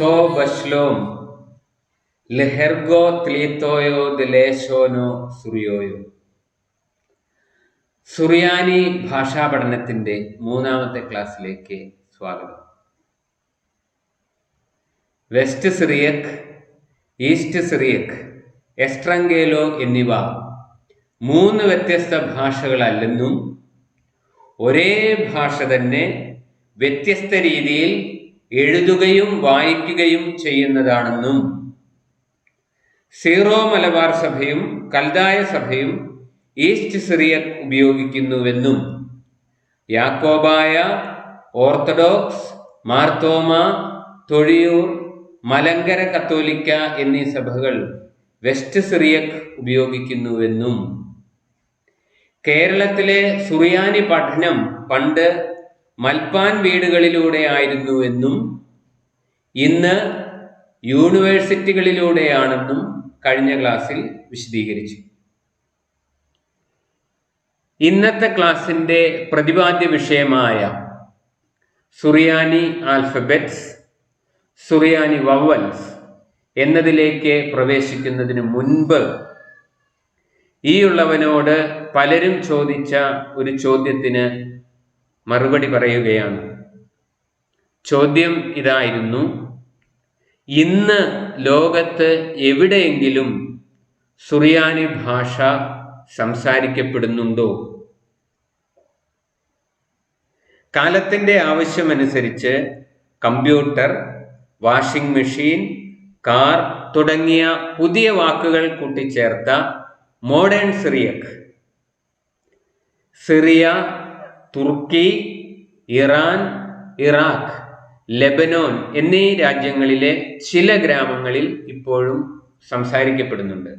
തോ ബഷ്ലോം ലഹർഗോ ത്ലീത്തോയോ ദിലേശോനോ സുറിയോയോ. സുറിയാനി ഭാഷാ പഠനത്തിന്റെ മൂന്നാമത്തെ ക്ലാസ്സിലേക്ക് സ്വാഗതം. West Syriac east Syriac Estrangelo എന്നിവ മൂന്ന് വ്യത്യസ്ത ഭാഷകളല്ലെന്നും ഒരേ ഭാഷ തന്നെ വ്യത്യസ്ത രീതിയിൽ എഴുതുകയും വായിക്കുകയും ചെയ്യുന്നതാണെന്നും സീറോ മലബാർ സഭയും കൽദായ സഭയും ഈസ്റ്റ് സിറിയക് ഉപയോഗിക്കുന്നുവെന്നും യാക്കോബായ ഓർത്തഡോക്സ് മാർത്തോമ തൊഴിയൂർ മലങ്കര കത്തോലിക്ക എന്നീ സഭകൾ വെസ്റ്റ് സിറിയക് ഉപയോഗിക്കുന്നുവെന്നും കേരളത്തിലെ സുറിയാനി പഠനം പണ്ട് മൽപ്പാൻ വീടുകളിലൂടെ ആയിരുന്നുവെന്നും ഇന്ന് യൂണിവേഴ്സിറ്റികളിലൂടെയാണെന്നും കഴിഞ്ഞ ക്ലാസ്സിൽ വിശദീകരിച്ചു. ഇന്നത്തെ ക്ലാസ്സിന്റെ പ്രതിപാദ്യ വിഷയമായ സുറിയാനി ആൽഫബറ്റ്സ് സുറിയാനി വവൽസ് എന്നതിലേക്ക് പ്രവേശിക്കുന്നതിന് മുൻപ് ഈ ഉള്ളവനോട് പലരും ചോദിച്ച ഒരു ചോദ്യത്തിന് മറുപടി പറയുകയാണ്. ചോദ്യം ഇതായിരുന്നു. ഇന്ന് ലോകത്ത് എവിടെയെങ്കിലും സുറിയാനി ഭാഷ സംസാരിക്കപ്പെടുന്നുണ്ടോ? കാലത്തിന്റെ ആവശ്യമനുസരിച്ച് കമ്പ്യൂട്ടർ വാഷിംഗ് മെഷീൻ കാർ തുടങ്ങിയ പുതിയ വാക്കുകൾ കൂട്ടിച്ചേർത്ത modern Syriac. Syria Turkey Iran Iraq Lebanon എന്നീ രാജ്യങ്ങളിലെ ചില ഗ്രാമങ്ങളിൽ ഇപ്പോഴും സംസാരിക്കപ്പെടുന്നുണ്ട്.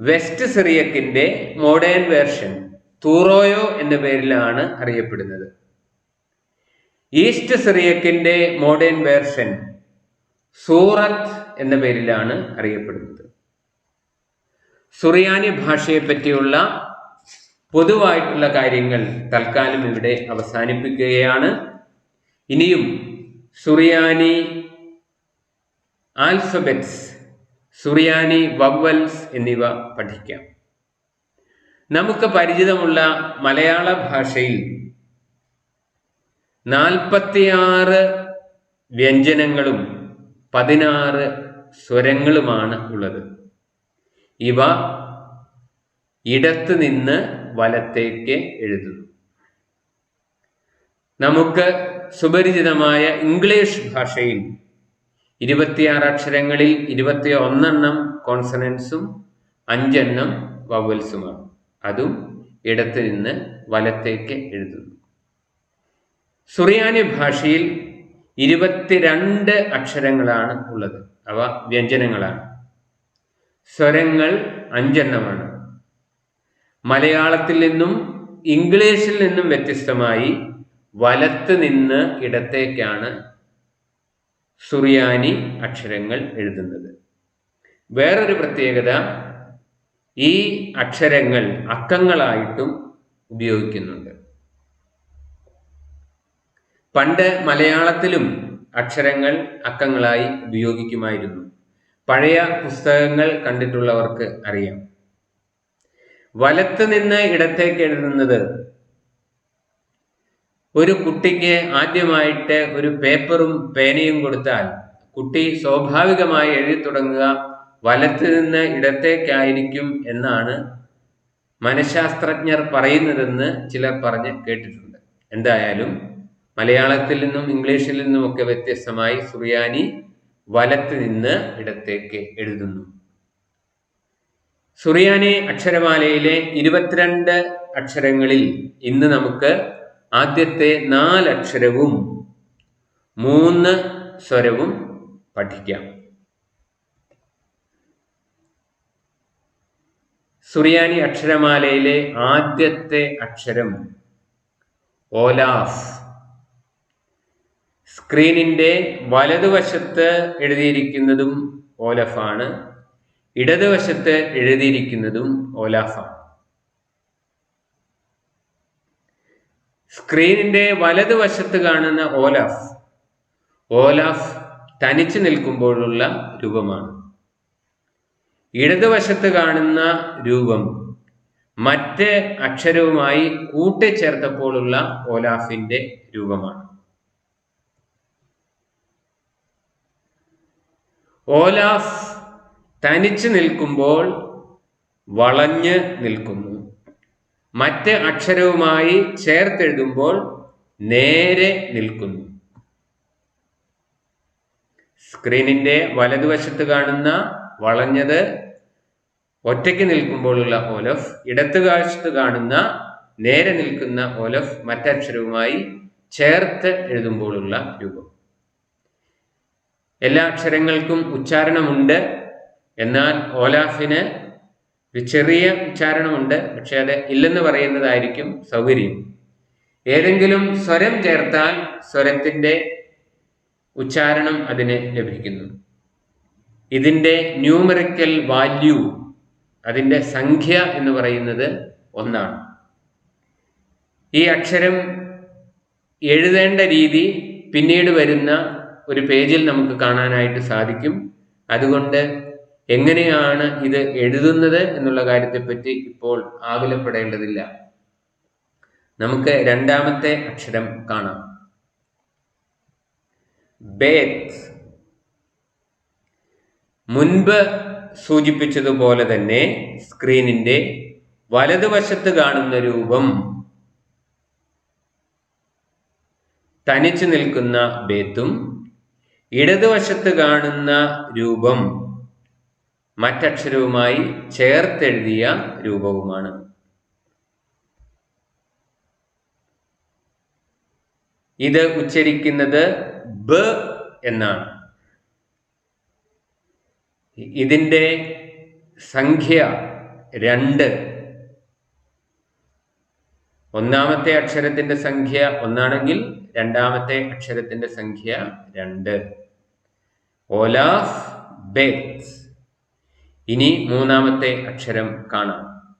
വെസ്റ്റ് സിറിയക്കിന്റെ മോഡേൺ വേർഷൻ തൂറോയോ എന്ന പേരിലാണ് അറിയപ്പെടുന്നത്. ഈസ്റ്റ് സിറിയക്കിന്റെ മോഡേൺ വേർഷൻ സൂറത്ത് എന്ന പേരിലാണ് അറിയപ്പെടുന്നത്. സുറിയാനി ഭാഷയെ പറ്റിയുള്ള പൊതുവായിട്ടുള്ള കാര്യങ്ങൾ തൽക്കാലം ഇവിടെ അവസാനിപ്പിക്കുകയാണ്. ഇനിയും സുറിയാനി ആൽഫബെറ്റ്സ് സുറിയാനി വവ്വൽസ് എന്നിവ പഠിക്കാം. നമുക്ക് പരിചിതമുള്ള മലയാള ഭാഷയിൽ നാൽപ്പത്തിയാറ് വ്യഞ്ജനങ്ങളും പതിനാറ് സ്വരങ്ങളുമാണ് ഉള്ളത്. ഇവ ഇടത്ത് നിന്ന് വലത്തേക്ക് എഴുതുന്നു. നമുക്ക് സുപരിചിതമായ ഇംഗ്ലീഷ് ഭാഷയിൽ ഇരുപത്തിയാറ് അക്ഷരങ്ങളിൽ ഇരുപത്തി ഒന്നെണ്ണം കോൺസണൻസും അഞ്ചെണ്ണം വവൽസുമാണ് അതും ഇടത്ത് നിന്ന് വലത്തേക്ക് എഴുതുന്നു. സുറിയാനി ഭാഷയിൽ ഇരുപത്തിരണ്ട് അക്ഷരങ്ങളാണ് ഉള്ളത്. അവ വ്യഞ്ജനങ്ങളാണ്. സ്വരങ്ങൾ അഞ്ചെണ്ണമാണ്. മലയാളത്തിൽ നിന്നും ഇംഗ്ലീഷിൽ നിന്നും വ്യത്യസ്തമായി വലത്ത് നിന്ന് ഇടത്തേക്കാണ് സുറിയാനി അക്ഷരങ്ങൾ എഴുതുന്നത്. വേറൊരു പ്രത്യേകത ഈ അക്ഷരങ്ങൾ അക്കങ്ങളായിട്ടും ഉപയോഗിക്കുന്നുണ്ട്. പണ്ട് മലയാളത്തിലും അക്ഷരങ്ങൾ അക്കങ്ങളായി ഉപയോഗിക്കുമായിരുന്നു. പഴയ പുസ്തകങ്ങൾ കണ്ടിട്ടുള്ളവർക്ക് അറിയാം. വലത്ത് നിന്ന് ഇടത്തേക്ക് എഴുതുന്നത് ഒരു കുട്ടിക്ക് ആദ്യമായിട്ട് ഒരു പേപ്പറും പേനയും കൊടുത്താൽ കുട്ടി സ്വാഭാവികമായി എഴുതി തുടങ്ങുക. വലത്ത് നിന്ന് ഇടത്തേക്കായിരിക്കും എന്നാണ് മനഃശാസ്ത്രജ്ഞർ പറയുന്നതെന്ന് ചിലർ പറഞ്ഞ് കേട്ടിട്ടുണ്ട്. എന്തായാലും മലയാളത്തിൽ നിന്നും ഇംഗ്ലീഷിൽ നിന്നുമൊക്കെ വ്യത്യസ്തമായി സുറിയാനി വലത്ത് നിന്ന് ഇടത്തേക്ക് എഴുതുന്നു. സുറിയാനി അക്ഷരമാലയിലെ ഇരുപത്തിരണ്ട് അക്ഷരങ്ങളിൽ ഇന്ന് നമുക്ക് ആദ്യത്തെ നാലക്ഷരവും മൂന്ന് സ്വരവും പഠിക്കാം. സുറിയാനി അക്ഷരമാലയിലെ ആദ്യത്തെ അക്ഷരം ഓലാഫ്. സ്ക്രീനിന്റെ വലതുവശത്ത് എഴുതിയിരിക്കുന്നതും ഓലഫാണ്. ഇടതുവശത്ത് എഴുതിയിരിക്കുന്നതും ഓലാഫാണ് സ്ക്രീനിന്റെ വലതുവശത്ത് കാണുന്ന ഓലാഫ് ഓലാഫ് തനിച്ചു നിൽക്കുമ്പോഴുള്ള രൂപമാണ്. ഇടതുവശത്ത് കാണുന്ന രൂപം മറ്റ് അക്ഷരവുമായി കൂട്ടിച്ചേർത്തപ്പോഴുള്ള ഓലാഫിന്റെ രൂപമാണ്. ഓലാഫ് തനിച്ചു നിൽക്കുമ്പോൾ വളഞ്ഞ് നിൽക്കുന്നു. മറ്റ് അക്ഷരവുമായി ചേർത്തെഴുതുമ്പോൾ നേരെ നിൽക്കുന്നു. സ്ക്രീനിന്റെ വലതുവശത്ത് കാണുന്ന വളഞ്ഞത് ഒറ്റയ്ക്ക് നിൽക്കുമ്പോഴുള്ള ഓലഫ് ഇടത്തുകാശത്ത് കാണുന്ന നേരെ നിൽക്കുന്ന ഓലഫ് മറ്റക്ഷരവുമായി ചേർത്ത് എഴുതുമ്പോഴുള്ള രൂപം. എല്ലാ അക്ഷരങ്ങൾക്കും ഉച്ചാരണമുണ്ട്. എന്നാൽ ഓലാഫിന് ഒരു ചെറിയ ഉച്ചാരണമുണ്ട്. പക്ഷെ അത് ഇല്ലെന്ന് പറയുന്നതായിരിക്കും സൗകര്യം. ഏതെങ്കിലും സ്വരം ചേർത്താൽ സ്വരത്തിന്റെ ഉച്ചാരണം അതിന് ലഭിക്കുന്നു. ഇതിന്റെ ന്യൂമറിക്കൽ വാല്യൂ അതിന്റെ സംഖ്യ എന്ന് പറയുന്നത് ഒന്നാണ്. ഈ അക്ഷരം എഴുതേണ്ട രീതി പിന്നീട് വരുന്ന ഒരു പേജിൽ നമുക്ക് കാണാനായിട്ട് സാധിക്കും. അതുകൊണ്ട് എങ്ങനെയാണ് ഇത് എഴുതുന്നത് എന്നുള്ള കാര്യത്തെപ്പറ്റി ഇപ്പോൾ ആകുലപ്പെടേണ്ടതില്ല. നമുക്ക് രണ്ടാമത്തെ അക്ഷരം കാണാം. ബേത്ത്. മുൻപ് സൂചിപ്പിച്ചതുപോലെ തന്നെ സ്ക്രീനിന്റെ വലതുവശത്ത് കാണുന്ന രൂപം തനിച്ചു നിൽക്കുന്ന ബേത്തും ഇടതുവശത്ത് കാണുന്ന രൂപം മറ്റക്ഷരവുമായി ചേർത്തെഴുതിയ രൂപവുമാണ്. ഇത് ഉച്ചരിക്കുന്നത് ബ എന്നാണ്. ഇതിന്റെ സംഖ്യ രണ്ട്. ഒന്നാമത്തെ അക്ഷരത്തിന്റെ സംഖ്യ ഒന്നാണെങ്കിൽ രണ്ടാമത്തെ അക്ഷരത്തിന്റെ സംഖ്യ രണ്ട്. Olaph Beth. ഇനി മൂന്നാമത്തെ അക്ഷരം കാണാം.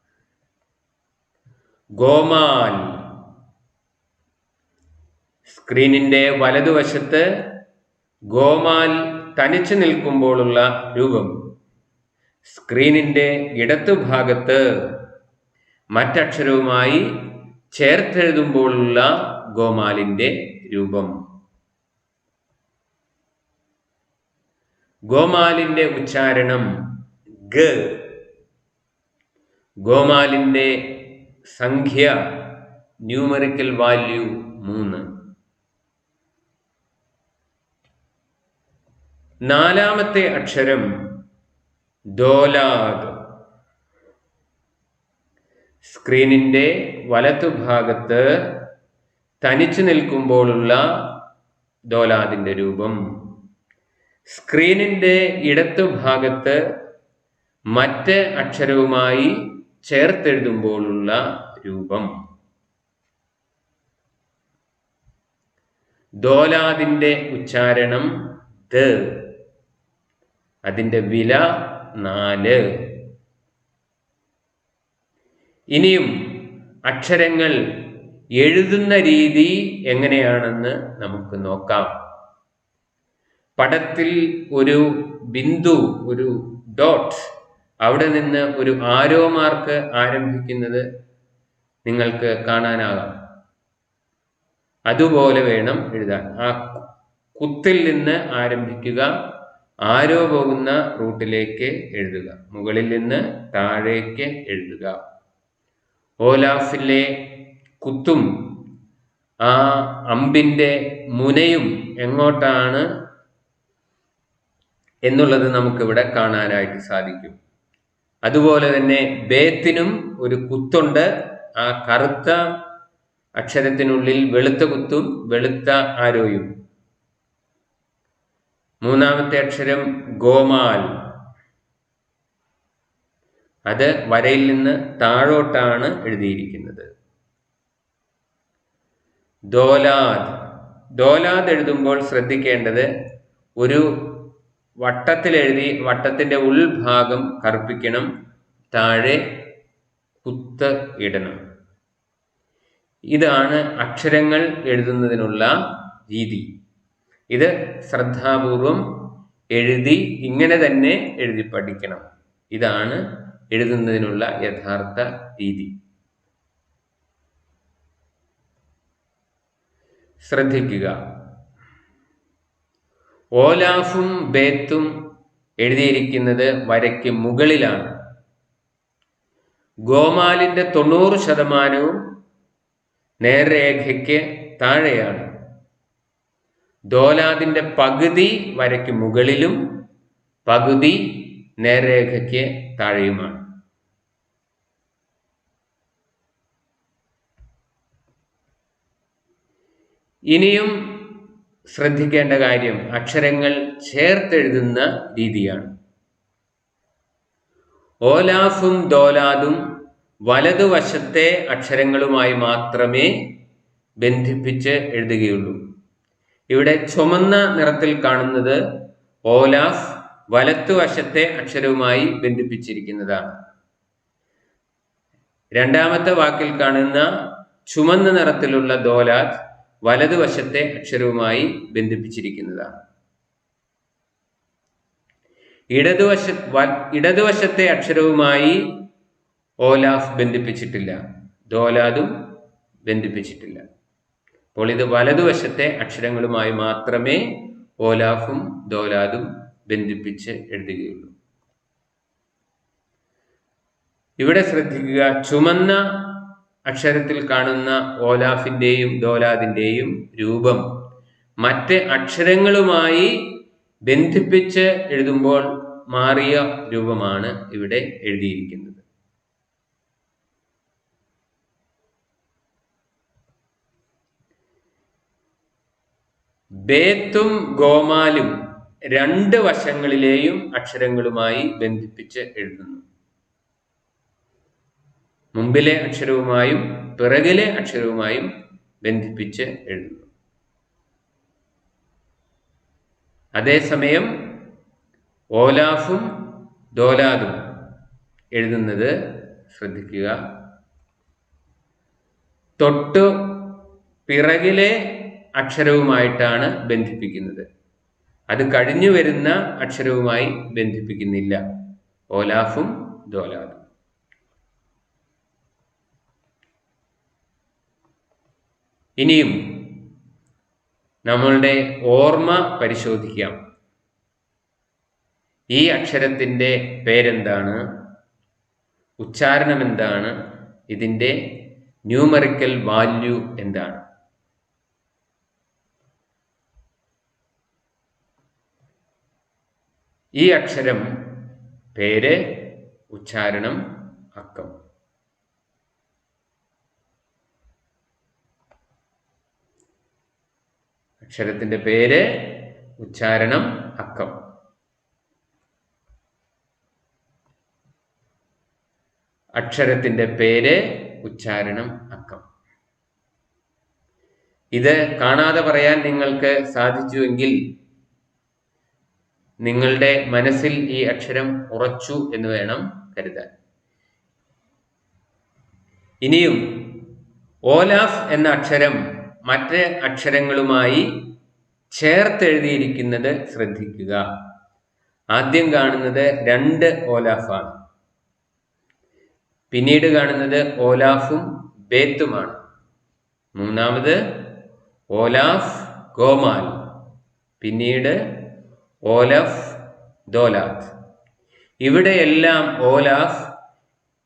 ഗോമാൽ സ്ക്രീനിന്റെ വലതുവശത്ത് ഗോമാൽ തനിച്ചു നിൽക്കുമ്പോഴുള്ള രൂപം. സ്ക്രീനിന്റെ ഇടത്തുഭാഗത്ത് മറ്റക്ഷരവുമായി ചേർത്തെഴുതുമ്പോഴുള്ള ഗോമാലിന്റെ രൂപം. ഗോമാലിന്റെ ഉച്ചാരണം. ഗ. ഗോമാലിന്റെ സംഖ്യ ന്യൂമറിക്കൽ വാല്യൂ മൂന്ന്. നാലാമത്തെ അക്ഷരം ദോലാദ്. സ്ക്രീനിന്റെ വലത്തുഭാഗത്ത് തനിച്ചു നിൽക്കുമ്പോഴുള്ള ദോലാദിന്റെ രൂപം. സ്ക്രീനിന്റെ ഇടത്തുഭാഗത്ത് മറ്റ് അക്ഷരവുമായി ചേർത്തെഴുതുമ്പോഴുള്ള രൂപം. ദോലാദിന്റെ ഉച്ചാരണം ദ അതിന്റെ വില നാല്. ഇനിയും അക്ഷരങ്ങൾ എഴുതുന്ന രീതി എങ്ങനെയാണെന്ന് നമുക്ക് നോക്കാം. പടത്തിൽ ഒരു ബിന്ദു ഒരു ഡോട്ട് അവിടെ നിന്ന് ഒരു ആരോ മാർക്ക് ആരംഭിക്കുന്നത് നിങ്ങൾക്ക് കാണാനാകാം. അതുപോലെ വേണം എഴുതാൻ. ആ കുത്തിൽ നിന്ന് ആരംഭിക്കുക ആരോ പോകുന്ന റൂട്ടിലേക്ക് എഴുതുക മുകളിൽ നിന്ന് താഴേക്ക് എഴുതുക. ഓലാഫിലെ കുത്തും ആ അമ്പിന്റെ മുനയും എങ്ങോട്ടാണ് എന്നുള്ളത് നമുക്കിവിടെ കാണാനായിട്ട് സാധിക്കും. അതുപോലെ തന്നെ ബേത്തിനും ഒരു കുത്തുണ്ട്. ആ കറുത്ത അക്ഷരത്തിനുള്ളിൽ വെളുത്ത കുത്തും വെളുത്ത ആരോയും. മൂന്നാമത്തെ അക്ഷരം ഗോമാൽ. അത് വരയിൽ നിന്ന് താഴോട്ടാണ് എഴുതിയിരിക്കുന്നത്. ദോലാദ്. ദോലാദ് എഴുതുമ്പോൾ ശ്രദ്ധിക്കേണ്ടത് ഒരു വട്ടത്തിൽ എഴുതി വട്ടത്തിന്റെ ഉൾഭാഗം കറുപ്പിക്കണം താഴെ കുത്ത് ഇടണം. ഇതാണ് അക്ഷരങ്ങൾ എഴുതുന്നതിനുള്ള രീതി. ഇത് ശ്രദ്ധാപൂർവം എഴുതി ഇങ്ങനെ തന്നെ എഴുതി പഠിക്കണം. ഇതാണ് എഴുതുന്നതിനുള്ള യഥാർത്ഥ രീതി. ശ്രദ്ധിക്കുക. ഓലാഫും ബേത്തും എഴുതിയിരിക്കുന്നത് വരയ്ക്ക് മുകളിലാണ്. ഗോമാലിന്റെ തൊണ്ണൂറ് ശതമാനവും നേർരേഖയ്ക്ക് താഴെയാണ്. ദോലാദിന്റെ പകുതി വരയ്ക്ക് മുകളിലും പകുതി നേർരേഖയ്ക്ക് താഴെയുമാണ്. ഇനിയും ശ്രദ്ധിക്കേണ്ട കാര്യം അക്ഷരങ്ങൾ ചേർത്തെഴുതുന്ന രീതിയാണ്. ഓലാഫും ദോലാദും വലതുവശത്തെ അക്ഷരങ്ങളുമായി മാത്രമേ ബന്ധിപ്പിച്ച് എഴുതുകയുള്ളൂ. ഇവിടെ ചുമന്ന നിറത്തിൽ കാണുന്നത് ഓലാഫ് വലത്തുവശത്തെ അക്ഷരവുമായി ബന്ധിപ്പിച്ചിരിക്കുന്നതാണ്. രണ്ടാമത്തെ വാക്കിൽ കാണുന്ന ചുമന്ന നിറത്തിലുള്ള ദോലാദ് വലതുവശത്തെ അക്ഷരവുമായി ബന്ധിപ്പിച്ചിരിക്കുന്നതാണ്. ഇടതുവശ ഇടതുവശത്തെ അക്ഷരവുമായി ഓലാഫ് ബന്ധിപ്പിച്ചിട്ടില്ല. ദോലാദും ബന്ധിപ്പിച്ചിട്ടില്ല. അപ്പോൾ ഇത് വലതുവശത്തെ അക്ഷരങ്ങളുമായി മാത്രമേ ഓലാഫും ദോലാദും ബന്ധിപ്പിച്ച് എഴുതുകയുള്ളൂ. ഇവിടെ ശ്രദ്ധിക്കുക. ചുമന്ന അക്ഷരത്തിൽ കാണുന്ന ഓലാഫിന്റെയും ദോലാദിന്റെയും രൂപം മറ്റ് അക്ഷരങ്ങളുമായി ബന്ധിപ്പിച്ച് എഴുതുമ്പോൾ മാറിയ രൂപമാണ് ഇവിടെ എഴുതിയിരിക്കുന്നത്. ബേത്തും ഗോമാലും രണ്ട് വശങ്ങളിലെയും അക്ഷരങ്ങളുമായി ബന്ധിപ്പിച്ച് എഴുതുന്നു. മുമ്പിലെ അക്ഷരവുമായും പിറകിലെ അക്ഷരവുമായും ബന്ധിപ്പിച്ച് എഴുതുന്നു. അതേസമയം ഓലാഫും ദോലാദും എഴുതുന്നത് ശ്രദ്ധിക്കുക. തൊട്ട് പിറകിലെ അക്ഷരവുമായിട്ടാണ് ബന്ധിപ്പിക്കുന്നത്. അത് കഴിഞ്ഞു വരുന്ന അക്ഷരവുമായി ബന്ധിപ്പിക്കുന്നില്ല. ഓലാഫും ദോലാദും. ഇനിയും നമ്മളുടെ ഓർമ്മ പരിശോധിക്കാം. ഈ അക്ഷരത്തിന്റെ പേരെന്താണ്? ഉച്ചാരണം എന്താണ്? ഇതിന്റെ ന്യൂമറിക്കൽ വാല്യൂ എന്താണ്? ഈ അക്ഷരം പേര് ഉച്ചാരണം അക്കം. അക്ഷരത്തിന്റെ പേര് ഉച്ചാരണം അക്കം. അക്ഷരത്തിന്റെ പേര് ഉച്ചാരണം അക്കം. ഇത് കാണാതെ പറയാൻ നിങ്ങൾക്ക് സാധിച്ചുവെങ്കിൽ നിങ്ങളുടെ മനസ്സിൽ ഈ അക്ഷരം ഉറച്ചു എന്ന് വേണം കരുതാൻ. ഇനിയും ഓലാഫ് എന്ന അക്ഷരം മറ്റ് അക്ഷരങ്ങളുമായി ചേർത്തെഴുതിയിരിക്കുന്നത് ശ്രദ്ധിക്കുക. ആദ്യം കാണുന്നത് രണ്ട് ഓലാഫാണ്. പിന്നീട് കാണുന്നത് ഓലാഫും ബേത്തുമാണ്. മൂന്നാമത് ഓലാഫ് ഗോമാൽ. പിന്നീട് ഓലഫ് ദോലാത്ത്. ഇവിടെയെല്ലാം ഓലാഫ്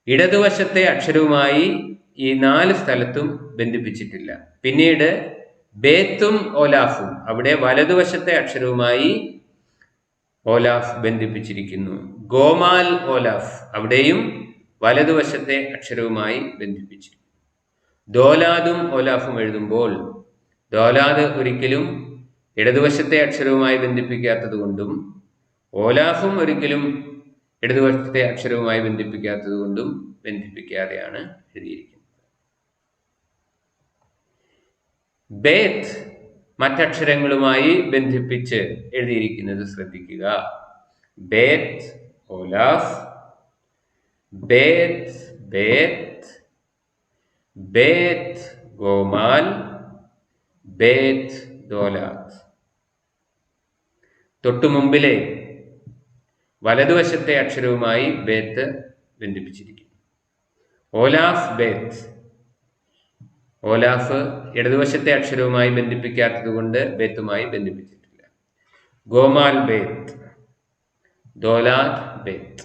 ഇടതുവശത്തെ അക്ഷരവുമായി ഈ നാല് സ്ഥലത്തും ബന്ധിപ്പിച്ചിട്ടില്ല. പിന്നീട് ബേത്തും ഓലാഫും അവിടെ വലതുവശത്തെ അക്ഷരവുമായി ഓലാഫ് ബന്ധിപ്പിച്ചിരിക്കുന്നു. ഗോമാൽ ഓലാഫ് അവിടെയും വലതുവശത്തെ അക്ഷരവുമായി ബന്ധിപ്പിച്ചിരിക്കുന്നു. ദോലാദും ഓലാഫും എഴുതുമ്പോൾ ദോലാദ് ഒരിക്കലും ഇടതുവശത്തെ അക്ഷരവുമായി ബന്ധിപ്പിക്കാത്തത് കൊണ്ടും ഓലാഫും ഒരിക്കലും ഇടതുവശത്തെ അക്ഷരവുമായി ബന്ധിപ്പിക്കാത്തത് കൊണ്ടും ബന്ധിപ്പിക്കാതെയാണ് എഴുതിയിരിക്കുന്നത്. ബേത്ത് മറ്റക്ഷരങ്ങളുമായി ബന്ധിപ്പിച്ച് എഴുതിയിരിക്കുന്നത് ശ്രദ്ധിക്കുക. ബേത്ത് ഓലാഫ് ബേത്ത് ബേത്ത്. ബേത്ത് ഗോമാൽ. ബേത്ത് ദോലാത്ത്. തൊട്ടു മുമ്പിലെ വലതുവശത്തെ അക്ഷരവുമായി ബേത്ത് ബന്ധിപ്പിച്ചിരിക്കുന്നു. ഓലാഫ് ബേത്ത്. ഓലാഫ് ഇടതുവശത്തെ അക്ഷരവുമായി ബന്ധിപ്പിക്കാത്തതുകൊണ്ട് ബേത്തുമായി ബന്ധിപ്പിച്ചിട്ടില്ല. ഗോമാൽ ബേത്ത്. ദോലാദ് ബേത്ത്.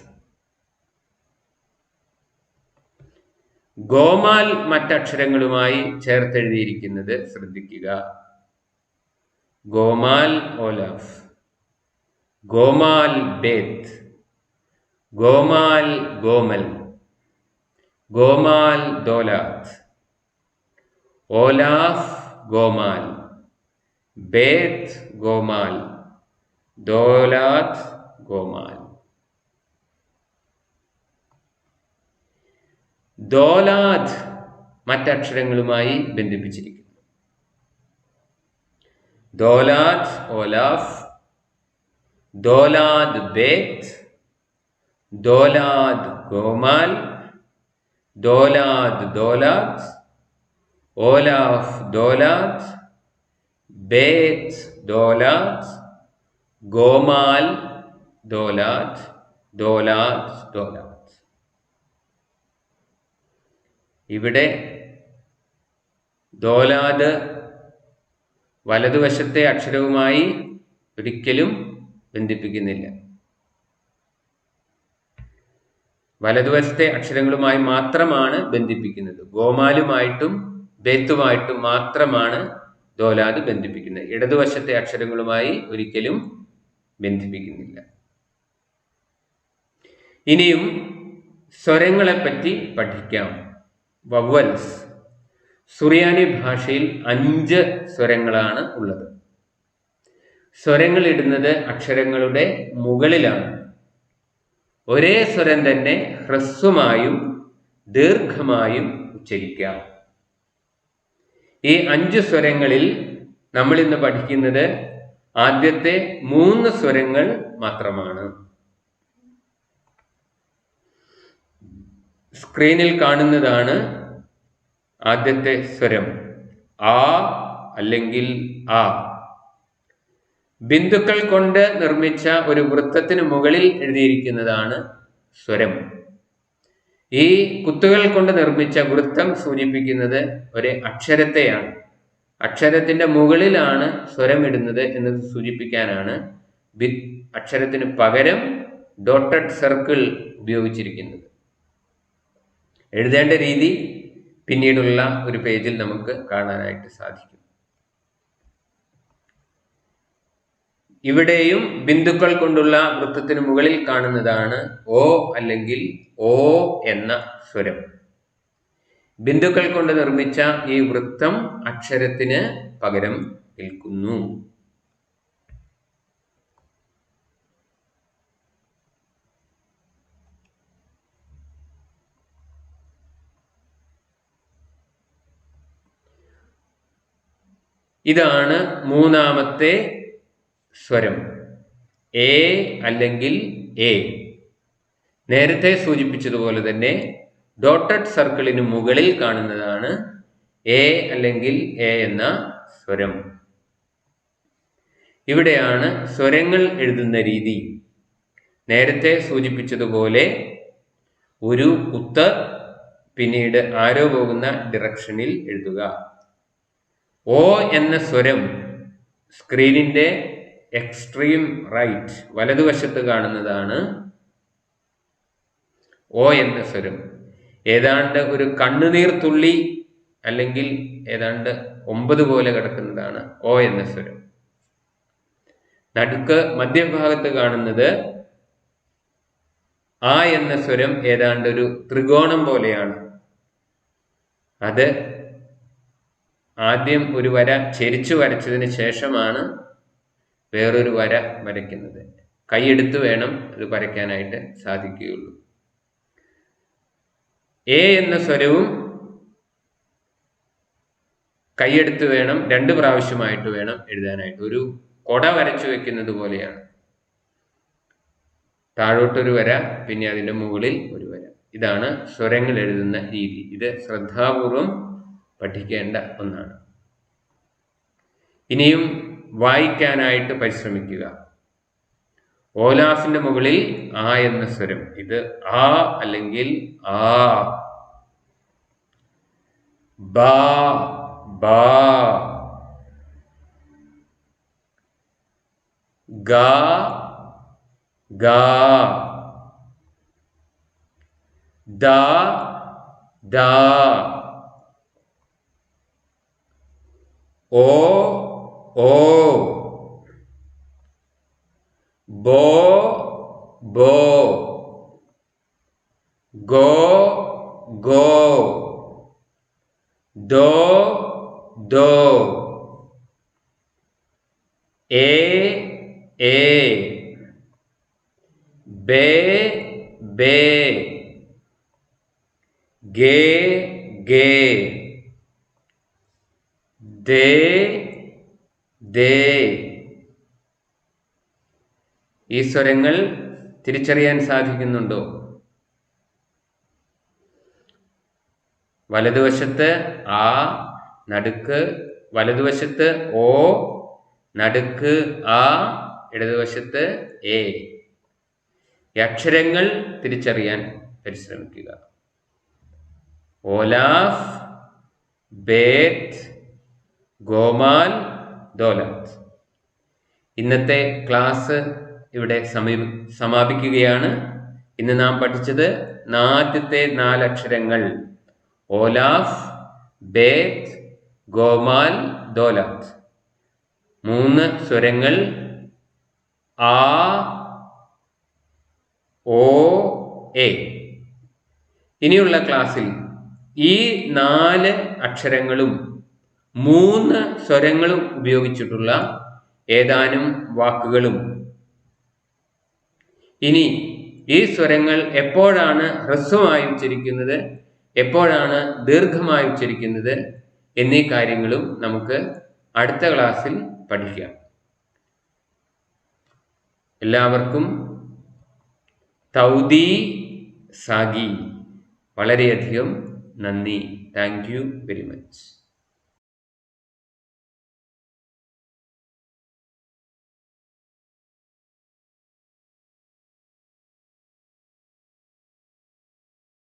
ഗോമാൽ മറ്റക്ഷരങ്ങളുമായി ചേർത്തെഴുതിയിരിക്കുന്നത് ശ്രദ്ധിക്കുക. ഗോമാൽ ഓലാഫ്. ഗോമാൽ ബേത്ത്. ഗോമാൽ ഗോമൽ. ഗോമാൽ ദോലാത്ത്. ഓലാഫ് ഗോമാൽ ബേത്ത് ഗോമാൽ ദോലാത്ത് ഗോമാൽ. ദോലാദ് മറ്റക്ഷരങ്ങളുമായി ബന്ധിപ്പിച്ചിരിക്കുന്നു. ദോലാദ് ഓലാഫ് ദോലാദ് ബേത്ത് ദോലാദ് ഗോമാൽ ദോലാദ് ദോലാദ് ഓലാഫ് Dolat, Bet Dolat, Gomal Dolat, Dolat, Dolat. ഇവിടെ ദോലാദ് വലതുവശത്തെ അക്ഷരവുമായി ഒരിക്കലും ബന്ധിപ്പിക്കുന്നില്ല വലതുവശത്തെ അക്ഷരങ്ങളുമായി മാത്രമാണ് ബന്ധിപ്പിക്കുന്നത് ഗോമാലുമായിട്ടും ബേത്തുമായിട്ടും മാത്രമാണ് ദോലാദ് ബന്ധിപ്പിക്കുന്നത്. ഇടതുവശത്തെ അക്ഷരങ്ങളുമായി ഒരിക്കലും ബന്ധിപ്പിക്കുന്നില്ല. ഇനിയും സ്വരങ്ങളെപ്പറ്റി പഠിക്കാം. വവൽസ് സുറിയാനി ഭാഷയിൽ അഞ്ച് സ്വരങ്ങളാണ് ഉള്ളത്. സ്വരങ്ങൾ ഇടുന്നത് അക്ഷരങ്ങളുടെ മുകളിലാണ്. ഒരേ സ്വരം തന്നെ ഹ്രസ്വമായും ദീർഘമായും ഉച്ചരിക്കാം. ഈ അഞ്ച് സ്വരങ്ങളിൽ നമ്മൾ ഇന്ന് പഠിക്കുന്നത് ആദ്യത്തെ മൂന്ന് സ്വരങ്ങൾ മാത്രമാണ്. സ്ക്രീനിൽ കാണുന്നതാണ് ആദ്യത്തെ സ്വരം. ആ അല്ലെങ്കിൽ ആ. ബിന്ദുക്കൾ കൊണ്ട് നിർമ്മിച്ച ഒരു വൃത്തത്തിന് മുകളിൽ എഴുതിയിരിക്കുന്നതാണ് സ്വരം. ഈ കുത്തുകൾ കൊണ്ട് നിർമ്മിച്ച വൃത്തം സൂചിപ്പിക്കുന്നത് ഒരു അക്ഷരത്തെയാണ്. അക്ഷരത്തിന്റെ മുകളിലാണ് സ്വരമിടുന്നത് എന്നത് സൂചിപ്പിക്കാനാണ്. ബി അക്ഷരത്തിന് പകരം ഡോട്ടഡ് സർക്കിൾ ഉപയോഗിച്ചിരിക്കുന്നത്. എഴുതേണ്ട രീതി പിന്നീടുള്ള ഒരു പേജിൽ നമുക്ക് കാണാനായിട്ട് സാധിക്കും. ഇവിടെയും ബിന്ദുക്കൾ കൊണ്ടുള്ള വൃത്തത്തിന് മുകളിൽ കാണുന്നതാണ് ഓ അല്ലെങ്കിൽ ഓ എന്ന സ്വരം. ബിന്ദുക്കൾ കൊണ്ട് നിർമ്മിച്ച ഈ വൃത്തം അക്ഷരത്തിന് പകരം നിൽക്കുന്നു. ഇതാണ് മൂന്നാമത്തെ സ്വരം. എ അല്ലെങ്കിൽ എ. നേരത്തെ സൂചിപ്പിച്ചതുപോലെ തന്നെ ഡോട്ടഡ് സർക്കിളിന് മുകളിൽ കാണുന്നതാണ് എ അല്ലെങ്കിൽ എ എന്ന സ്വരം. ഇവിടെയാണ് സ്വരങ്ങൾ എഴുതുന്ന രീതി. നേരത്തെ സൂചിപ്പിച്ചതുപോലെ ഒരു കുത്ത് പിന്നീട് ആരോ പോകുന്ന ഡിറക്ഷനിൽ എഴുതുക. ഓ എന്ന സ്വരം സ്ക്രീനിന്റെ എക്സ്ട്രീം റൈറ്റ് വലതുവശത്ത് കാണുന്നതാണ് ഓ എന്ന സ്വരം. ഏതാണ്ട് ഒരു കണ്ണുനീർ തുള്ളി അല്ലെങ്കിൽ ഏതാണ്ട് ഒമ്പത് പോലെ കിടക്കുന്നതാണ് ഓ എന്ന സ്വരം. നടുക്ക് മധ്യഭാഗത്ത് കാണുന്നത് ആ എന്ന സ്വരം ഏതാണ്ട് ഒരു ത്രികോണം പോലെയാണ്. അത് ആദ്യം ഒരു വര ചെരിച്ചു വരച്ചതിന് ശേഷമാണ് വേറൊരു വര വരയ്ക്കുന്നത്. കൈയെടുത്ത് വേണം അത് വരയ്ക്കാനായിട്ട് സാധിക്കുകയുള്ളൂ. എ എന്ന സ്വരവും കൈയെടുത്ത് വേണം രണ്ട് പ്രാവശ്യമായിട്ട് വേണം എഴുതാനായിട്ട്. ഒരു കൊട വരച്ചു വെക്കുന്നത് പോലെയാണ്. താഴോട്ടൊരു വര പിന്നെ അതിന്റെ മുകളിൽ ഒരു വര. ഇതാണ് സ്വരങ്ങൾ എഴുതുന്ന രീതി. ഇത് ശ്രദ്ധാപൂർവം പഠിക്കേണ്ട ഒന്നാണ്. ഇനിയും വായിക്കാനായിട്ട് പരിശ്രമിക്കുക. ഓലാസിന്റെ മുകളിൽ ആ എന്ന സ്വരം. ഇത് ആ അല്ലെങ്കിൽ ആ. ബാ ബാ. ഗാ ഗാ. ദാ ദാ. ഓ ഓ ബോ ബോ ഗോ ഗോ ദോ ദോ എ എ ബേ ബേ ഗേ ഗേ ദേ ദേ ഈ സ്വരങ്ങൾ തിരിച്ചറിയാൻ സാധിക്കുന്നുണ്ടോ? വലതുവശത്ത് ആ നടുക്ക് വലതുവശത്ത് ഓ നടുക്ക് ആ ഇടതുവശത്ത് എ. അക്ഷരങ്ങൾ തിരിച്ചറിയാൻ പരിശ്രമിക്കുക. ഓലാഫ് ബേത്ത് ഗോമാൽ ദോലത്ത്. ഇന്നത്തെ ക്ലാസ് ഇവിടെ സമീപ സമാപിക്കുകയാണ്. ഇന്ന് നാം പഠിച്ചത് ആദ്യത്തെ നാലക്ഷരങ്ങൾ. ഓലാഫ് ബേത് ഗോമാൽ ദോലത്ത്. മൂന്ന് സ്വരങ്ങൾ. ആ ഓ എ. ഇനിയുള്ള ക്ലാസ്സിൽ ഈ നാല് അക്ഷരങ്ങളും മൂന്ന് സ്വരങ്ങളും ഉപയോഗിച്ചിട്ടുള്ള ഏതാനും വാക്കുകളും ഇനി ഈ സ്വരങ്ങൾ എപ്പോഴാണ് ഹ്രസ്വമായി ഉച്ചരിക്കുന്നത് എപ്പോഴാണ് ദീർഘമായി ഉച്ചരിക്കുന്നത് എന്നീ കാര്യങ്ങളും നമുക്ക് അടുത്ത ക്ലാസ്സിൽ പഠിക്കാം. എല്ലാവർക്കും തൗദി സാഗി. വളരെയധികം നന്ദി. Thank you very much.